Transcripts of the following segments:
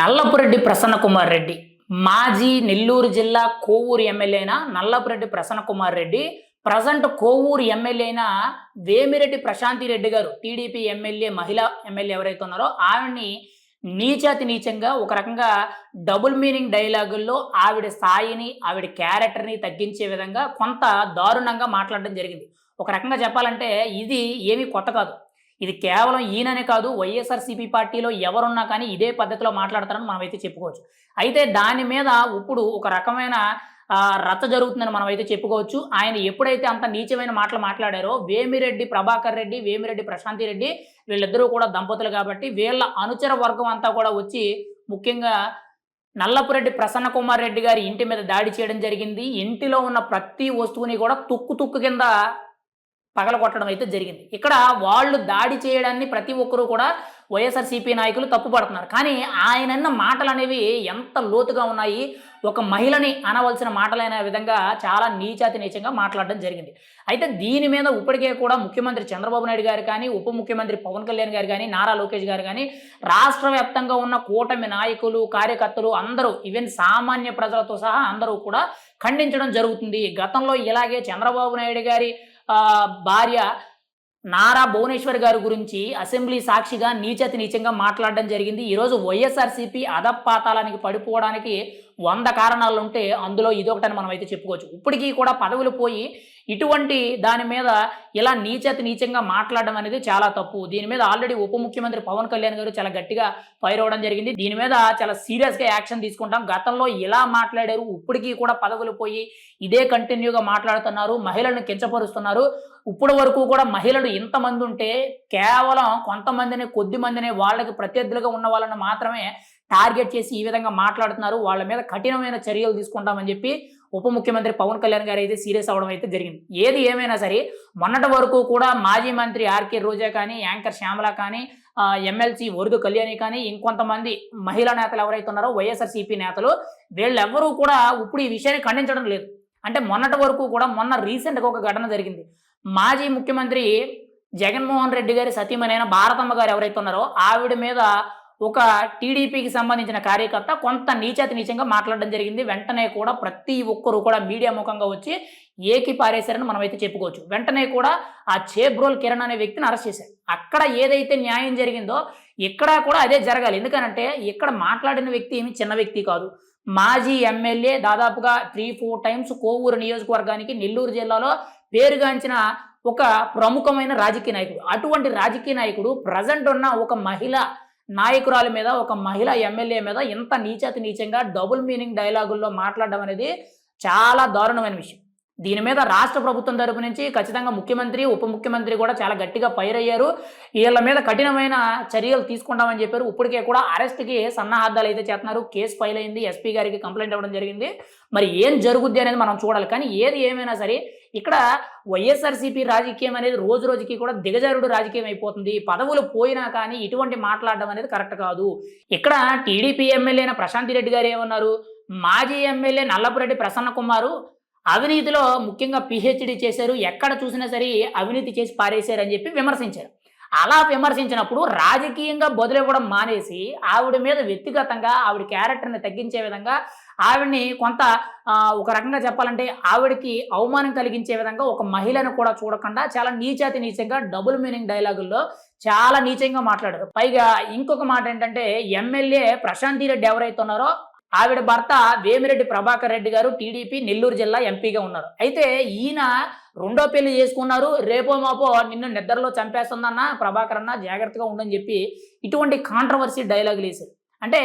నల్లపురెడ్డి ప్రసన్న కుమార్ రెడ్డి. మాజీ నెల్లూరు జిల్లా కోవూరు ఎమ్మెల్యేన నల్లపురెడ్డి ప్రసన్న కుమార్ రెడ్డి. ప్రజెంట్ కోవూరు ఎమ్మెల్యేన వేమిరెడ్డి ప్రశాంతి రెడ్డి గారు. టీడీపీ ఎమ్మెల్యే మహిళా ఎమ్మెల్యే ఎవరైతే ఉన్నారో ఆవిడ్ని నీచాతి నీచంగా ఒక రకంగా డబుల్ మీనింగ్ డైలాగుల్లో ఆవిడ స్థాయిని ఆవిడ క్యారెక్టర్ని తగ్గించే విధంగా కొంత దారుణంగా మాట్లాడడం జరిగింది. ఒక రకంగా చెప్పాలంటే ఇది ఏమీ కొత్త కాదు. ఇది కేవలం ఈయననే కాదు వైఎస్ఆర్సీపీ పార్టీలో ఎవరున్నా కానీ ఇదే పద్ధతిలో మాట్లాడతారని మనం అయితే చెప్పుకోవచ్చు. అయితే దాని మీద ఇప్పుడు ఒక రకమైన రచ్చ జరుగుతుందని మనం అయితే చెప్పుకోవచ్చు. ఆయన ఎప్పుడైతే అంత నీచమైన మాటలు మాట్లాడారో వేమిరెడ్డి ప్రభాకర్ రెడ్డి వేమిరెడ్డి ప్రశాంతి రెడ్డి వీళ్ళిద్దరూ కూడా దంపతులు కాబట్టి వీళ్ళ అనుచర వర్గం అంతా కూడా వచ్చి ముఖ్యంగా నల్లపురెడ్డి ప్రసన్న కుమార్ రెడ్డి గారి ఇంటి మీద దాడి చేయడం జరిగింది. ఇంటిలో ఉన్న ప్రతి వస్తువుని కూడా తుక్కు తుక్కు కింద పగలగొట్టడం అయితే జరిగింది. ఇక్కడ వాళ్ళు దాడి చేయడాన్ని ప్రతి ఒక్కరూ కూడా వైఎస్ఆర్సీపీ నాయకులు తప్పుపడుతున్నారు. కానీ ఆయనన్న మాటలు అనేవి ఎంత లోతుగా ఉన్నాయి? ఒక మహిళని అనవలసిన మాటలైన విధంగా చాలా నీచాతి నీచంగా మాట్లాడడం జరిగింది. అయితే దీని మీద ఇప్పటికే కూడా ముఖ్యమంత్రి చంద్రబాబు నాయుడు గారు కానీ ఉప ముఖ్యమంత్రి పవన్ కళ్యాణ్ గారు కానీ నారా లోకేష్ గారు కానీ రాష్ట్ర వ్యాప్తంగా ఉన్న కూటమి నాయకులు కార్యకర్తలు అందరూ ఈవెన్ సామాన్య ప్రజలతో సహా అందరూ కూడా ఖండించడం జరుగుతుంది. గతంలో ఇలాగే చంద్రబాబు నాయుడు గారి భార్య నారా భువనేశ్వర్ గారి గురించి అసెంబ్లీ సాక్షిగా నీచతి నీచంగా మాట్లాడడం జరిగింది. ఈరోజు వైఎస్ఆర్సీపీ అధపాతాలానికి పడిపోవడానికి వంద కారణాలు ఉంటే అందులో ఇదొకటని మనం అయితే చెప్పుకోవచ్చు. ఇప్పటికీ కూడా పదవులు పోయి ఇటువంటి దాని మీద ఇలా నీచతి నీచంగా మాట్లాడడం అనేది చాలా తప్పు. దీని మీద ఆల్రెడీ ఉప ముఖ్యమంత్రి పవన్ కళ్యాణ్ గారు చాలా గట్టిగా ఫైర్ అవడం జరిగింది. దీని మీద చాలా సీరియస్గా యాక్షన్ తీసుకుంటాం. గతంలో ఇలా మాట్లాడారు. ఇప్పటికీ కూడా పదవులు పోయి ఇదే కంటిన్యూగా మాట్లాడుతున్నారు. మహిళలను కించపరుస్తున్నారు. ఇప్పటి వరకు కూడా మహిళలు ఇంతమంది ఉంటే కేవలం కొంతమందిని కొద్ది మందిని వాళ్ళకి ప్రత్యర్థులుగా ఉన్న వాళ్ళని మాత్రమే టార్గెట్ చేసి ఈ విధంగా మాట్లాడుతున్నారు. వాళ్ళ మీద కఠినమైన చర్యలు తీసుకుంటామని చెప్పి ఉప ముఖ్యమంత్రి పవన్ కళ్యాణ్ గారు అయితే సీరియస్ అవడం అయితే జరిగింది. ఏది ఏమైనా సరే మొన్నటి వరకు కూడా మాజీ మంత్రి ఆర్కే రోజా కానీ యాంకర్ శ్యామల కానీ ఎమ్మెల్సీ వరుదు కళ్యాణి కానీ ఇంకొంతమంది మహిళా నేతలు ఎవరైతే ఉన్నారో వైఎస్ఆర్సీపీ నేతలు వీళ్ళెవ్వరూ కూడా ఇప్పుడు ఈ విషయాన్ని ఖండించడం లేదు. అంటే మొన్నటి వరకు కూడా మొన్న రీసెంట్గా ఒక ఘటన జరిగింది. మాజీ ముఖ్యమంత్రి జగన్మోహన్ రెడ్డి గారి సతీమణైన భారతమ్మ గారు ఎవరైతే ఉన్నారో ఆవిడ మీద ఒక టీడీపీకి సంబంధించిన కార్యకర్త కొంత నీచాతి నీచంగా మాట్లాడడం జరిగింది. వెంటనే కూడా ప్రతి ఒక్కరు కూడా మీడియా ముఖంగా వచ్చి ఏకి పారేశారని మనం అయితే చెప్పుకోవచ్చు. వెంటనే కూడా ఆ చేబ్రోల్ కిరణ్ అనే వ్యక్తిని అరెస్ట్ చేశారు. అక్కడ ఏదైతే న్యాయం జరిగిందో ఇక్కడ కూడా అదే జరగాలి. ఎందుకనంటే ఇక్కడ మాట్లాడిన వ్యక్తి ఏమి చిన్న వ్యక్తి కాదు. మాజీ ఎమ్మెల్యే దాదాపుగా త్రీ ఫోర్ టైమ్స్ కోవూరు నియోజకవర్గానికి నెల్లూరు జిల్లాలో పేరుగాంచిన ఒక ప్రముఖమైన రాజకీయ నాయకుడు. అటువంటి రాజకీయ నాయకుడు ప్రజెంట్ ఉన్న ఒక మహిళ నాయకురాల మీద ఒక మహిళ ఎమ్మెల్యే మీద ఇంత నీచతి నీచంగా డబుల్ మీనింగ్ డైలాగుల్లో మాట్లాడడం అనేది చాలా దారుణమైన విషయం. దీని మీద రాష్ట్ర ప్రభుత్వం తరపు నుంచి ఖచ్చితంగా ముఖ్యమంత్రి ఉప ముఖ్యమంత్రి కూడా చాలా గట్టిగా ఫైర్ అయ్యారు. వీళ్ళ మీద కఠినమైన చర్యలు తీసుకుంటామని చెప్పారు. ఇప్పటికే కూడా అరెస్ట్కి సన్నాహార్థాలు అయితే చేస్తున్నారు. కేసు ఫైల్ అయింది. ఎస్పీ గారికి కంప్లైంట్ ఇవ్వడం జరిగింది. మరి ఏం జరుగుద్ది అనేది మనం చూడాలి. కానీ ఏది ఏమైనా సరే ఇక్కడ వైఎస్ఆర్సీపీ రాజకీయం అనేది రోజు రోజుకి కూడా దిగజారుడు రాజకీయం అయిపోతుంది. పదవులు పోయినా కానీ ఇటువంటి మాట్లాడడం అనేది కరెక్ట్ కాదు. ఇక్కడ టీడీపీ ఎమ్మెల్యే అయిన ప్రశాంతి రెడ్డి గారు ఏమన్నారు? మాజీ ఎమ్మెల్యే నల్లపురెడ్డి ప్రసన్న కుమారు అవినీతిలో ముఖ్యంగా పిహెచ్డి చేశారు. ఎక్కడ చూసినా సరే అవినీతి చేసి పారేశారు అని చెప్పి విమర్శించారు. అలా విమర్శించినప్పుడు రాజకీయంగా బదులివ్వడం మానేసి ఆవిడ మీద వ్యక్తిగతంగా ఆవిడ క్యారెక్టర్ని తగ్గించే విధంగా ఆవిడ్ని కొంత ఒక రకంగా చెప్పాలంటే ఆవిడకి అవమానం కలిగించే విధంగా ఒక మహిళను కూడా చూడకుండా చాలా నీచాతి నీచంగా డబుల్ మీనింగ్ డైలాగుల్లో చాలా నీచంగా మాట్లాడారు. పైగా ఇంకొక మాట ఏంటంటే ఎమ్మెల్యే ప్రశాంతి రెడ్డి ఎవరైతే ఉన్నారో ఆవిడ భర్త వేమిరెడ్డి ప్రభాకర్ రెడ్డి గారు టీడీపీ నెల్లూరు జిల్లా ఎంపీగా ఉన్నారు. అయితే ఈయన రెండో పెళ్ళి చేసుకున్నారు. రేపో మాపో నిన్ను నిద్రలో చంపేస్తుందన్న ప్రభాకర్ అన్న జాగ్రత్తగా ఉండని చెప్పి ఇటువంటి కాంట్రవర్సీ డైలాగులు వేశారు అంటే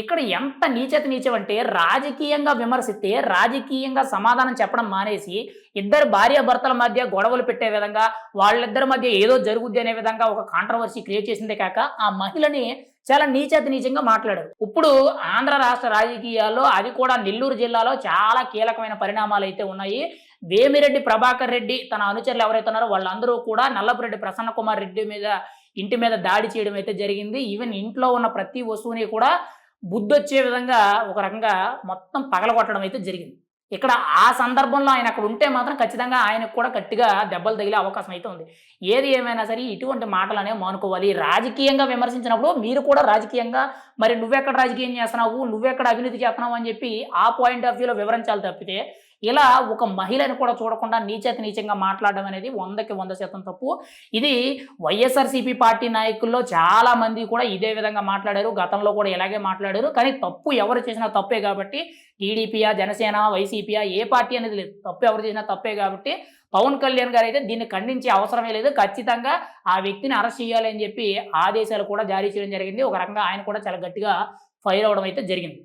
ఇక్కడ ఎంత నీచత నీచమంటే రాజకీయంగా విమర్శిస్తే రాజకీయంగా సమాధానం చెప్పడం మానేసి ఇద్దరు భార్యాభర్తల మధ్య గొడవలు పెట్టే విధంగా వాళ్ళిద్దరి మధ్య ఏదో జరుగుద్ది అనే విధంగా ఒక కాంట్రవర్సీ క్రియేట్ చేసిందే కాక ఆ మహిళని చాలా నీచేత నీచంగా మాట్లాడారు. ఇప్పుడు ఆంధ్ర రాష్ట్ర రాజకీయాల్లో అది కూడా నెల్లూరు జిల్లాలో చాలా కీలకమైన పరిణామాలు అయితే ఉన్నాయి. వేమిరెడ్డి ప్రభాకర్ రెడ్డి తన అనుచరులు ఎవరైతే ఉన్నారో వాళ్ళందరూ కూడా నల్లపురెడ్డి ప్రసన్న కుమార్ రెడ్డి మీద ఇంటి మీద దాడి చేయడం అయితే జరిగింది. ఈవెన్ ఇంట్లో ఉన్న ప్రతి వస్తువుని కూడా బుద్ధొచ్చే విధంగా ఒక రకంగా మొత్తం పగలగొట్టడం అయితే జరిగింది. ఇక్కడ ఆ సందర్భంలో ఆయన అక్కడ ఉంటే మాత్రం ఖచ్చితంగా ఆయనకు కూడా గట్టిగా దెబ్బలు తగిలే అవకాశం అయితే ఉంది. ఏది ఏమైనా సరే ఇటువంటి మాటలు అనేవి మానుకోవాలి. రాజకీయంగా విమర్శించినప్పుడు మీరు కూడా రాజకీయంగా మరి నువ్వెక్కడ రాజకీయం చేస్తున్నావు? నువ్వెక్కడ అవినీతి చేస్తున్నావు? అని చెప్పి ఆ పాయింట్ ఆఫ్ వ్యూలో వివరించాలి తప్పితే ఇలా ఒక మహిళను కూడా చూడకుండా నీచేత నీచంగా మాట్లాడడం అనేది వందకి వంద శాతం తప్పు. ఇది వైఎస్ఆర్సీపీ పార్టీ నాయకుల్లో చాలా మంది కూడా ఇదే విధంగా మాట్లాడారు. గతంలో కూడా ఇలాగే మాట్లాడారు. కానీ తప్పు ఎవరు చేసినా తప్పే కాబట్టి టీడీపీయా జనసేన వైసీపీయా ఏ పార్టీ అనేది లేదు. తప్పు ఎవరు చేసినా తప్పే కాబట్టి పవన్ కళ్యాణ్ గారు అయితే దీన్ని ఖండించే అవసరమే లేదు. ఖచ్చితంగా ఆ వ్యక్తిని అరెస్ట్ చేయాలి అని చెప్పి ఆదేశాలు కూడా జారీ చేయడం జరిగింది. ఒక రకంగా ఆయన కూడా చాలా గట్టిగా ఫైర్ అవడం అయితే జరిగింది.